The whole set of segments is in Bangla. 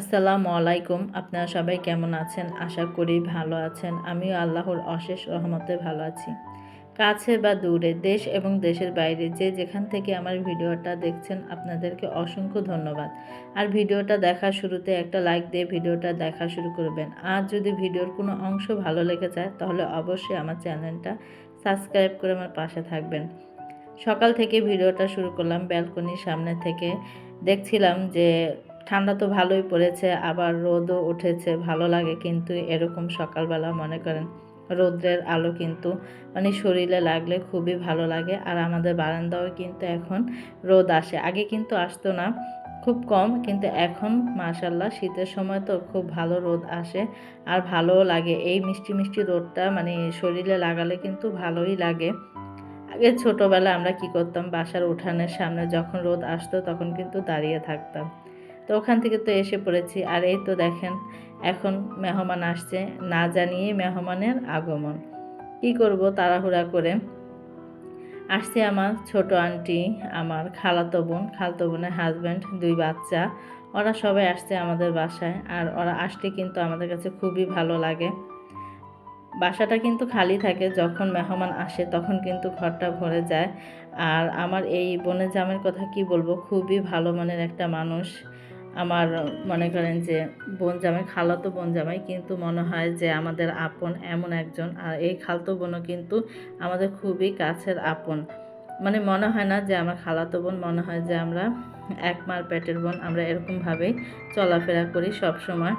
আসসালামু আলাইকুম। আপনারা সবাই কেমন আছেন? আশা করি ভালো আছেন। আমিও আল্লাহর অশেষ রহমতে ভালো আছি। কাছে বা দূরে, দেশ এবং দেশের বাইরে যে যেখান থেকে আমার ভিডিওটা দেখছেন, আপনাদেরকে অসংখ্য ধন্যবাদ। আর ভিডিওটা দেখার শুরুতে একটা লাইক দিয়ে ভিডিওটা দেখা শুরু করবেন। আর যদি ভিডিওর কোনো অংশ ভালো লেগে যায়, তাহলে অবশ্যই আমার চ্যানেলটা সাবস্ক্রাইব করে আমার পাশে থাকবেন। সকাল থেকে ভিডিওটা শুরু করলাম। ব্যালকনির সামনে থেকে দেখছিলাম যে ঠান্ডা তো ভালোই পড়েছে, আবার রোদও উঠেছে, ভালো লাগে কিন্তু এরকম সকালবেলা মনে করেন রৌদ্রের আলো কিন্তু মানে শরীরে লাগলে খুবই ভালো লাগে, আর আমাদের বারান্দাও কিন্তু এখন রোদ আসে। আগে কিন্তু আসতো না, খুব কম, কিন্তু এখন মাশাল্লাহ শীতের সময় তো খুব ভালো রোদ আসে আর ভালোও লাগে। এই মিষ্টি মিষ্টি রোদটা মানে শরীরে লাগালে কিন্তু ভালোই লাগে। আগে ছোটোবেলায় আমরা কি করতাম, বাসার উঠানের সামনে যখন রোদ আসতো তখন কিন্তু দাঁড়িয়ে থাকতাম। তো ওখান থেকে তো এসে পড়েছি। আর এই তো দেখেন, এখন মেহমান আসছে, না জানিয়ে মেহমানের আগমন। কি করব তাড়াহুড়া করে? আসছে আমার ছোট আন্টি, আমার খালাতো বোন। খালাতো বোনের হাজব্যান্ড দুই বাচ্চা। ওরা সবাই আসছে আমাদের বাসায়। আর ওরা আসলে কিন্তু আমাদের কাছে খুবই ভালো লাগে। বাসাটা কিন্তু খালি থাকে, যখন মেহমান আসে তখন কিন্তু ঘরটা ভরে যায়। আর আমার এই বোনের জামের কথা কি বলব? খুবই ভালো মানের একটা মানুষ। আমার মনে করেন যে বোন জামাই, খালাতো বোন জামাই কিন্তু মনে হয় যে আমাদের আপন এমন একজন। আর এই খালতো বোনও কিন্তু আমাদের খুবই কাছের আপন। মানে মনে হয় না যে আমার খালাতো বোন, মনে হয় যে আমরা এক মার পেটের বোন, আমরা এরকমভাবেই চলাফেরা করি সব সময়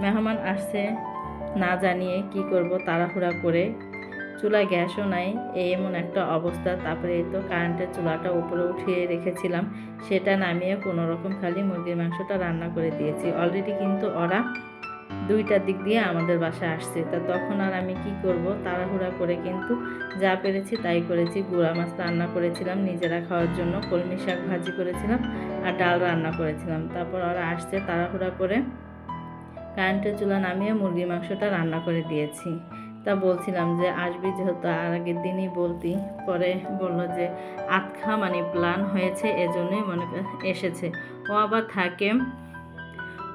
মেহমান আসছে, না জানিয়ে কি করব, তাড়াহুড়া করে চুলায় গ্যাসও নাই এমন একটা অবস্থা। তারপরে তো কারেন্টের চুলাটা উপরে উঠিয়ে রেখেছিলাম, সেটা নামিয়ে কোনো রকম খালি মুরগির মাংসটা রান্না করে দিয়েছি। অলরেডি কিন্তু ওরা দুইটার দিক দিয়ে আমাদের বাসায় আসছে। তা তখন আর আমি কি করব? তাড়াহুড়া করে কিন্তু যা পেরেছি তাই করেছি। গুঁড়া মাছ রান্না করেছিলাম, নিজেরা খাওয়ার জন্য। কলমি শাক ভাজি করেছিলাম আর ডাল রান্না করেছিলাম। তারপর ওরা আসছে তাড়াহুড়া করে কারেন্টের চুলা নামিয়ে মুরগির মাংসটা রান্না করে দিয়েছি। তা বলছিলাম যে, আসবি যেহেতু, আর আগের দিনই বলতি। পরে বলল যে, আতখা মানে প্ল্যান হয়েছে, এজন্যই মনে এসেছে। ও আবার থাকে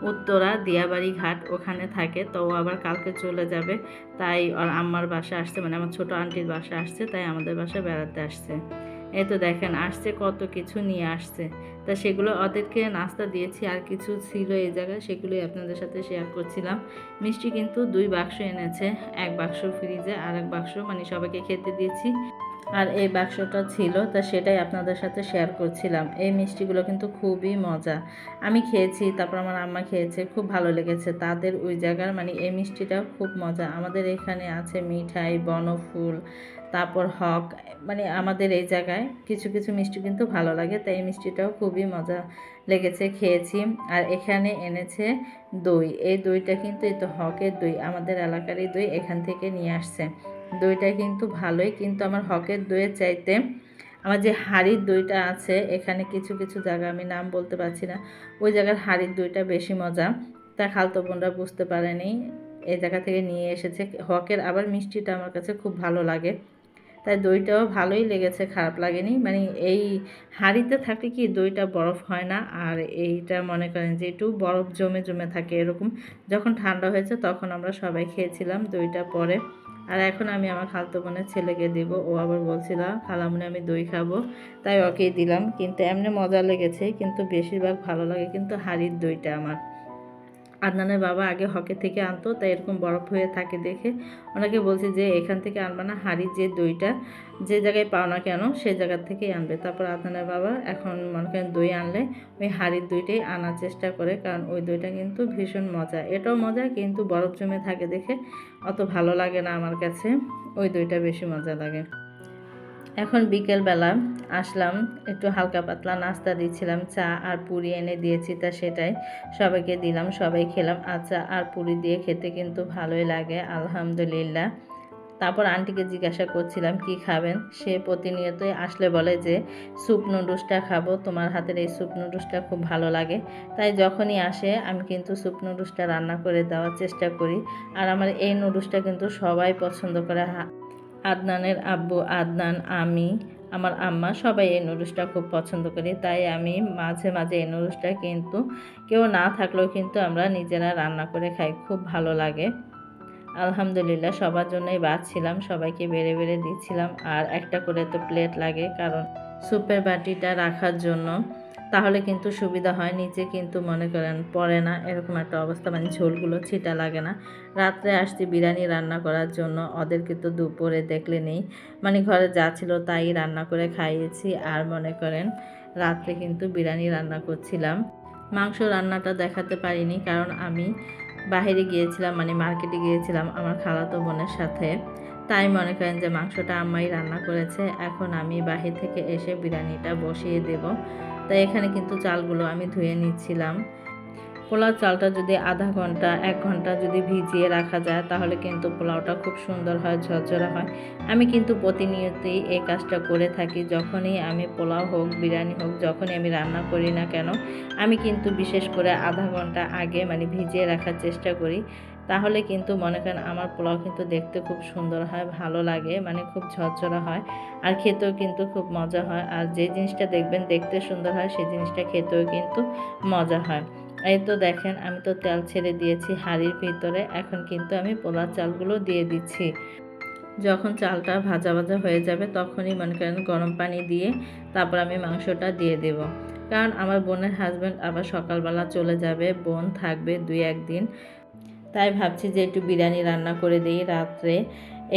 উত্তরা দিয়াবাড়ি ঘাট, ওখানে থাকে, তো ও আবার কালকে চলে যাবে। তাই আর আমার বাসা আসছে মানে আমার ছোট আন্টির বাসা আসছে, তাই আমাদের বাসায় বেড়াতে আসছে। এই তো দেখেন, আসছে, কত কিছু নিয়ে আসছে। তা সেগুলো ওদেরকে নাস্তা দিয়েছি, আর কিছু ছিল এই জায়গায়, সেগুলোই আপনাদের সাথে শেয়ার করছিলাম। মিষ্টি কিন্তু দুই বাক্স এনেছে, এক বাক্স ফ্রিজে আর এক বাক্স মানে সবাইকে খেতে দিয়েছি। আর এই বাক্সটা ছিল, তা সেটাই আপনাদের সাথে শেয়ার করছিলাম। এই মিষ্টিগুলো কিন্তু খুবই মজা। আমি খেয়েছি, তারপর আমার আম্মা খেয়েছে, খুব ভালো লেগেছে। তাদের ওই জায়গার মানে এই মিষ্টিটাও খুব মজা। আমাদের এখানে আছে মিঠাই, বনফুল, তারপর হক মানে আমাদের এই জায়গায় কিছু কিছু মিষ্টি কিন্তু ভালো লাগে, তাই এই মিষ্টিটাও খুবই মজা লেগেছে, খেয়েছি। আর এখানে এনেছে দই। এই দইটা কিন্তু এই তো হকের দই, আমাদের এলাকারই দই, এখান থেকে নিয়ে আসছে। দইটা কিন্তু ভালোই, কিন্তু আমার হকের দইয়ের চাইতে আমার যে হাড়ির দইটা আছে, এখানে কিছু কিছু জায়গা আমি নাম বলতে পারছি না, ওই জায়গার হাড়ির দইটা বেশি মজা। তা খালতো বোনরা বুঝতে পারেনি, এই জায়গা থেকে নিয়ে এসেছে। হকের আবার মিষ্টিটা আমার কাছে খুব ভালো লাগে। তাই দইটাও ভালোই লেগেছে, খারাপ লাগেনি। মানে এই হাঁড়িতে থাকলে কি দইটা বরফ হয় না? আর এইটা মনে করেন যে একটু বরফ জমে জমে থাকে এরকম। যখন ঠান্ডা হয়েছে তখন আমরা সবাই খেয়েছিলাম দইটা পরে। আর এখন আমি আমার খালতো বোনের ছেলেকে দিব, ও আবার বলছিল, খালামুনি, আমি দই খাব। তাই ওকেই দিলাম। কিন্তু এমনি মজা লেগেছে, কিন্তু বেশিরভাগ ভালো লাগে কিন্তু হাড়ির দইটা আমার। আদনানের বাবা আগে হকে থেকে আনতো, তাই এরকম বরফ হয়ে থাকে দেখে। ওনাকে বলছি যে, এখান থেকে আনবে না, হাড়ির যে দইটা, যে জায়গায় পাও না কেন সেই জায়গার থেকেই আনবে। তারপর আদনানের বাবা এখন মনে করেন দই আনলে, ওই হাড়ির দইটাই আনার চেষ্টা করে, কারণ ওই দইটা কিন্তু ভীষণ মজা। এটাও মজা, কিন্তু বরফ জমে থাকে দেখে অত ভালো লাগে না আমার কাছে। ওই দইটা বেশি মজা লাগে। এখন বিকেলবেলা আসলাম, একটু হালকা পাতলা নাস্তা দিচ্ছিলাম, চা আর পুরি এনে দিয়েছি তা সেটাই সবাইকে দিলাম, সবাই খেলাম। আর চা আর পুরি দিয়ে খেতে কিন্তু ভালোই লাগে, আলহামদুলিল্লাহ। তারপর আন্টিকে জিজ্ঞাসা করছিলাম, কি খাবেন? সে প্রতিনিয়তই আসলে বলে যে, স্যুপ নুডলসটা খাব, তোমার হাতের এই স্যুপ নুডলসটা খুব ভালো লাগে। তাই যখনই আসে, আমি কিন্তু স্যুপ নুডলসটা রান্না করে দেওয়ার চেষ্টা করি। আর আমার এই নুডলসটা কিন্তু সবাই পছন্দ করে আদনানের আব্বু, আদনান, আমি আমার আম্মা সবাই এই নুডলসটা খুব পছন্দ করি, তাই আমি মাঝে মাঝে এই নুডলসটা কিন্তু কেউ না থাকলেও কিন্তু আমরা নিজেরা রান্না করে খাই, খুব ভালো লাগে। আলহামদুলিল্লাহ সবার জন্যই বাঁচছিলাম সবাইকে বেড়ে বেড়ে দিচ্ছিলাম, আর একটা করে তো প্লেট লাগে, কারণ সুপের বাটিটা রাখার জন্য তাহলে কিন্তু সুবিধা হয় নিচে কিন্তু মনে করেন পড়ে না, এরকম একটা অবস্থা মানে ঝোলগুলো ছিটা লাগে না। রাত্রে আসছি বিরিয়ানি রান্না করার জন্য ওদেরকে তো দুপুরে দেখলে নেই। মানে ঘরে যা ছিল তাই রান্না করে খাইয়েছি, আর মনে করেন রাত্রে কিন্তু বিরিয়ানি রান্না করছিলাম। মাংস রান্নাটা দেখাতে পারিনি, কারণ আমি বাইরে গিয়েছিলাম মানে মার্কেটে গিয়েছিলাম আমার খালাতো বোনের সাথে। তাই মনে করেন যে মাংসটা আম্মাই রান্না করেছে, এখন আমি বাহির থেকে এসে বিরিয়ানিটা বসিয়ে দেব। তাই এখানে কিন্তু চালগুলো আমি ধুয়ে নিচ্ছিলাম। পোলাও চালটা যদি আধা ঘণ্টা, এক ঘণ্টা যদি ভিজিয়ে রাখা যায়, তাহলে কিন্তু পোলাওটা খুব সুন্দর হয়, ঝরঝরা হয়। আমি কিন্তু প্রতিনিয়তই এই কাজটা করে থাকি, যখনই আমি পোলাও হোক, বিরিয়ানি হোক, যখনই আমি রান্না করি না কেন, আমি কিন্তু বিশেষ করে আধা ঘণ্টা আগে মানে ভিজিয়ে রাখার চেষ্টা করি। তাহলে কিন্তু মনে করেন আমার পোলাও কিন্তু দেখতে খুব সুন্দর হয়, ভালো লাগে মানে খুব ঝরঝরা হয়। আর খেতেও কিন্তু খুব মজা হয়। আর যে জিনিসটা দেখবেন দেখতে সুন্দর হয়, সেই জিনিসটা খেতেও কিন্তু মজা হয়। এই তো দেখেন, আমি তো তেল ছেড়ে দিয়েছি হাঁড়ির ভিতরে, এখন কিন্তু আমি পোলার চালগুলো দিয়ে দিচ্ছি। যখন চালটা ভাজা ভাজা হয়ে যাবে, তখনই মনে করেন গরম পানি দিয়ে তারপর আমি মাংসটা দিয়ে দেব। কারণ আমার বোনের হাজব্যান্ড আবার সকালবেলা চলে যাবে, বোন থাকবে দুই একদিন তাই ভাবছি যে একটু বিরিয়ানি রান্না করে দিই রাত্রে।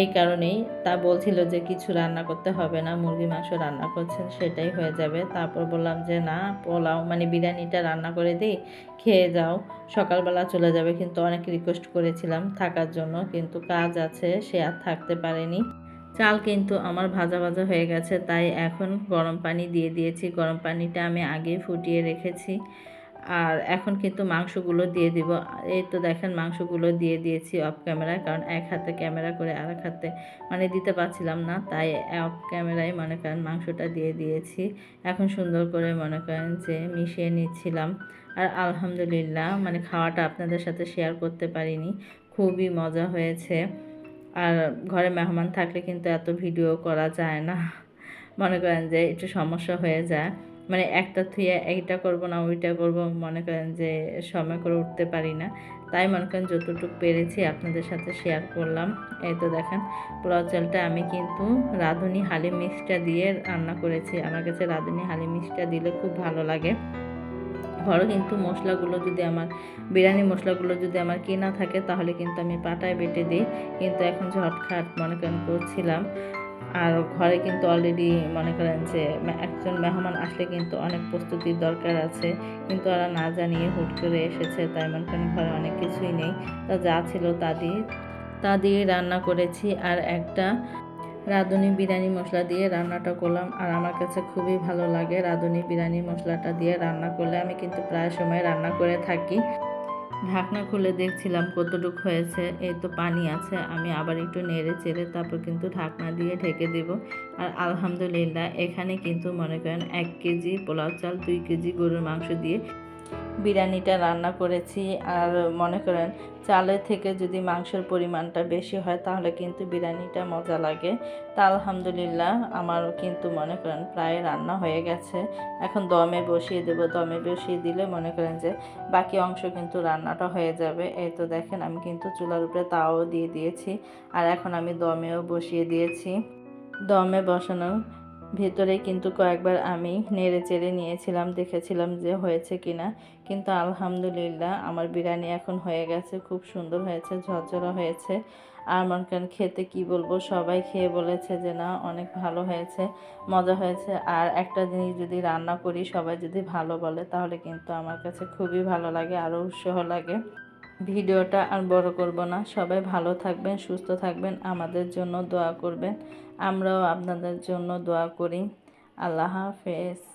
এই কারণেই তা বলছিল যে কিছু রান্না করতে হবে না, মুরগি, মাংস রান্না করছেন, সেটাই হয়ে যাবে। তারপর বললাম যে না, পোলাও মানে বিরিয়ানিটা রান্না করে দিই, খেয়ে যাও। সকালবেলা চলে যাবে কিন্তু অনেক রিকোয়েস্ট করেছিলাম থাকার জন্য, কিন্তু কাজ আছে, সে আর থাকতে পারেনি। চাল কিন্তু আমার ভাজা ভাজা হয়ে গেছে, তাই এখন গরম পানি দিয়ে দিয়েছি। গরম পানিটা আমি আগেই ফুটিয়ে রেখেছি। আর এখন কিন্তু মাংসগুলো দিয়ে দিব। এই তো দেখেন মাংসগুলো দিয়ে দিয়েছি অফ ক্যামেরায় কারণ এক হাতে ক্যামেরা করে আর এক হাতে মানে দিতে পারছিলাম না, তাই অফ ক্যামেরায় মনে করেন মাংসটা দিয়ে দিয়েছি। এখন সুন্দর করে মনে করেন যে মিশিয়ে নিচ্ছিলাম। আর আলহামদুলিল্লাহ মানে খাওয়াটা আপনাদের সাথে শেয়ার করতে পারিনি, খুবই মজা হয়েছে। আর ঘরে মেহমান থাকলে কিন্তু এত ভিডিও করা যায় না। মনে করেন যে একটু সমস্যা হয়ে যায়। মানে একটা থুয়ে এইটা করব না, ওইটা করব, মনে করেন যে সময় করে উঠতে পারি না। তাই মনে করেন যতটুকু পেরেছি আপনাদের সাথে শেয়ার করলাম। এই তো দেখেন, পোলাও চালটা আমি কিন্তু রাঁধুনি হালি মিক্সটা দিয়ে রান্না করেছি। আমার কাছে রাঁধুনি হালি মিক্সটা দিলে খুব ভালো লাগে। ঘরও কিন্তু মশলাগুলো যদি আমার, বিরিয়ানি মশলাগুলো যদি আমার কেনা থাকে, তাহলে কিন্তু আমি পাটায় বেটে দিই। কিন্তু এখন ঝটখাট মনে করেন করছিলাম। আর ঘরে কিন্তু অলরেডি মনে করেন যে একজন মেহমান আসলে কিন্তু অনেক প্রস্তুতির দরকার আছে। কিন্তু ওরা না জানিয়ে হুট করে এসেছে, তাই মনে করেন ঘরে অনেক কিছুই নেই। তা যা ছিল তা দিয়ে তা দিয়ে রান্না করেছি। আর একটা রাঁধুনি বিরিয়ানি মশলা দিয়ে রান্নাটা করলাম। আর আমার কাছে খুবই ভালো লাগে রাঁধুনি বিরিয়ানি মশলাটা দিয়ে রান্না করলে। আমি কিন্তু প্রায় সময় রান্না করে থাকি। ঢাকনা খুলে দেখছিলাম কতটুকু হয়েছে, এই তো পানি আছে, আমি আবার একটু নেড়ে চেড়ে তারপর কিন্তু ঢাকনা দিয়ে ঢেকে দেব। আর আলহামদুলিল্লাহ এখানে কিন্তু মনে করেন এক কেজি পোলাও চাল, দুই কেজি গরুর মাংস দিয়ে বিরিয়ানিটা রান্না করেছি আর মনে করেন চালের থেকে যদি মাংসের পরিমাণটা বেশি হয় তাহলে কিন্তু বিরিয়ানিটা মজা লাগে। তা আলহামদুলিল্লাহ আমারও কিন্তু মনে করেন প্রায় রান্না হয়ে গেছে। এখন দমে বসিয়ে দেবো। দমে বসিয়ে দিলে মনে করেন যে বাকি অংশ কিন্তু রান্নাটা হয়ে যাবে। এই তো দেখেন আমি কিন্তু চুলার উপরে তাও দিয়ে দিয়েছি। আর এখন আমি দমেও বসিয়ে দিয়েছি। দমে বসানো ভেতরে কিন্তু কয়েকবার আমি নেড়ে চেড়ে নিয়েছিলাম, দেখেছিলাম যে হয়েছে কিনা। কিন্তু আলহামদুলিল্লাহ আমার বিরিয়ানি এখন হয়ে গেছে, খুব সুন্দর হয়েছে, ঝরঝরা হয়েছে। আর মনে করেন খেতে কি বলব, সবাই খেয়ে বলেছে যে না, অনেক ভালো হয়েছে, মজা হয়েছে। আর একটা জিনিস যদি রান্না করি, সবাই যদি ভালো বলে, তাহলে কিন্তু আমার কাছে খুবই ভালো লাগে, আরও উৎসাহ লাগে। ভিডিওটা আর বড় করব না, সবাই ভালো থাকবেন, সুস্থ থাকবেন, আমাদের জন্য দোয়া করবেন। আমরাও আপনাদের জন্য দোয়া করি। আল্লাহ হাফেজ।